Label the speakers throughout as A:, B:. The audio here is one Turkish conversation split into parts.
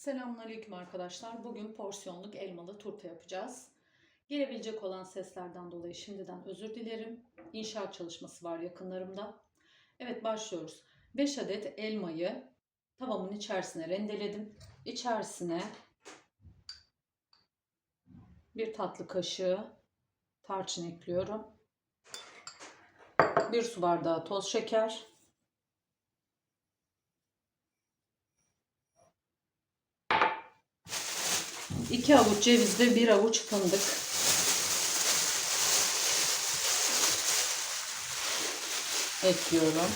A: Selamünaleyküm arkadaşlar. Bugün porsiyonluk elmalı turta yapacağız. Gelebilecek olan seslerden dolayı şimdiden özür dilerim. İnşaat çalışması var yakınlarımda. Evet başlıyoruz. 5 adet elmayı tavamın içerisine rendeledim. İçerisine bir tatlı kaşığı tarçın ekliyorum. Bir su bardağı toz şeker, 2 avuç ceviz ve 1 avuç fındık. Ekliyorum.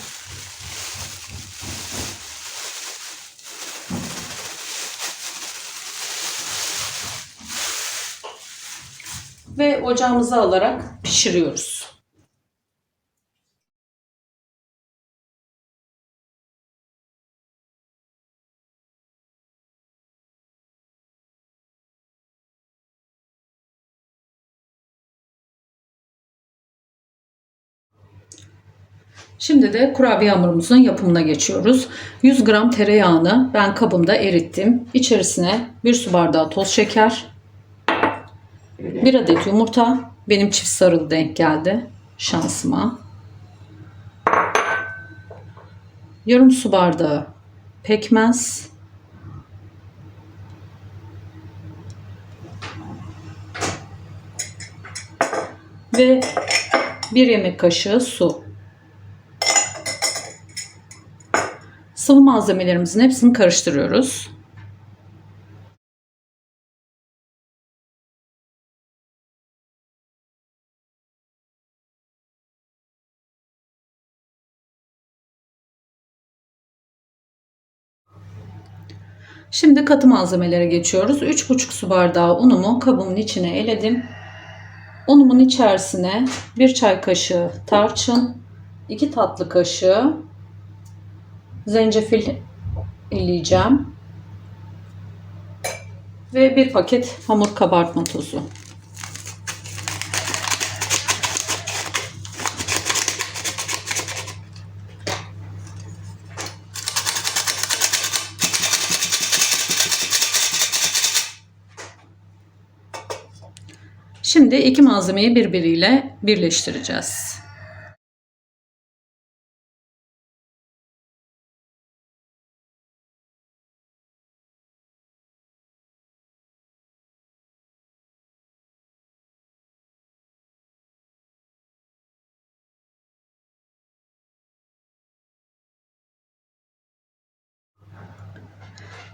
A: Ve ocağımıza alarak pişiriyoruz. Şimdi de kurabiye hamurumuzun yapımına geçiyoruz. 100 gram tereyağını ben kabımda erittim. İçerisine 1 su bardağı toz şeker, 1 adet yumurta, benim çift sarılı denk geldi şansıma. Yarım su bardağı pekmez, ve 1 yemek kaşığı su. Sıvı malzemelerimizin hepsini karıştırıyoruz. Şimdi katı malzemelere geçiyoruz. 3,5 su bardağı unumu kabımın içine eledim. Unumun içerisine 1 çay kaşığı tarçın, 2 tatlı kaşığı zencefil eleyeceğim. Ve bir paket hamur kabartma tozu. Şimdi iki malzemeyi birbiriyle birleştireceğiz.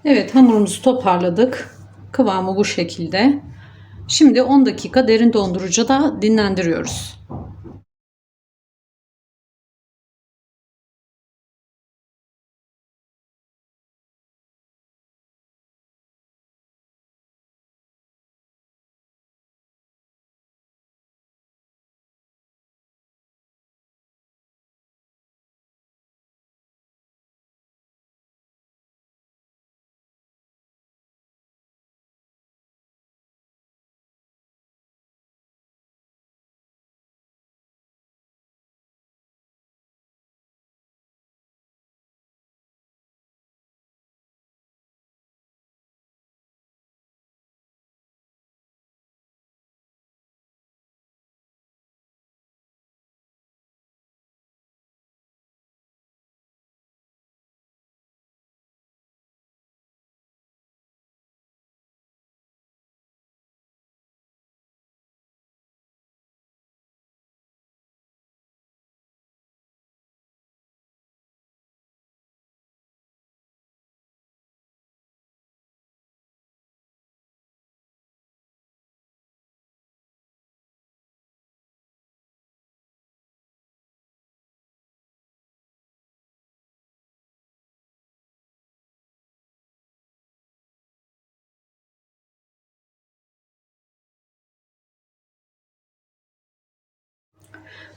A: Evet hamurumuzu toparladık. Kıvamı bu şekilde. Şimdi 10 dakika derin dondurucuda dinlendiriyoruz.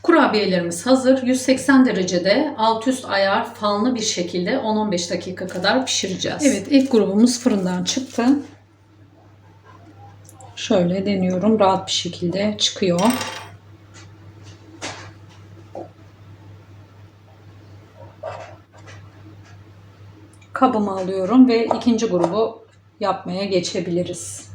A: Kurabiyelerimiz hazır. 180 derecede alt üst ayar fanlı bir şekilde 10-15 dakika kadar pişireceğiz. Evet ilk grubumuz fırından çıktı. Şöyle deniyorum. Rahat bir şekilde çıkıyor. Kabıma alıyorum ve ikinci grubu yapmaya geçebiliriz.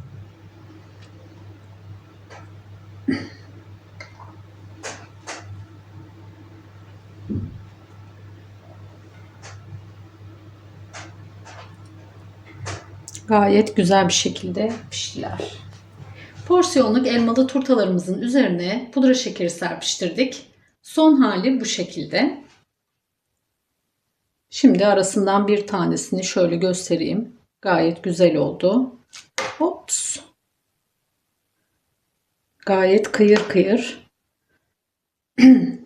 A: Gayet güzel bir şekilde piştiler. Porsiyonluk elmalı turtalarımızın üzerine pudra şekeri serpiştirdik. Son hali bu şekilde. Şimdi arasından bir tanesini şöyle göstereyim. Gayet güzel oldu. Hops. Gayet kıyır kıyır.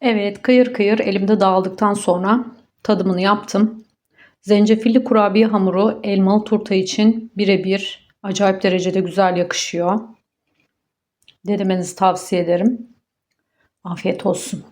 A: evet kıyır kıyır elimde dağıldıktan sonra tadımını yaptım. Zencefilli kurabiye hamuru elmalı turta için birebir acayip derecede güzel yakışıyor. Denemenizi tavsiye ederim. Afiyet olsun.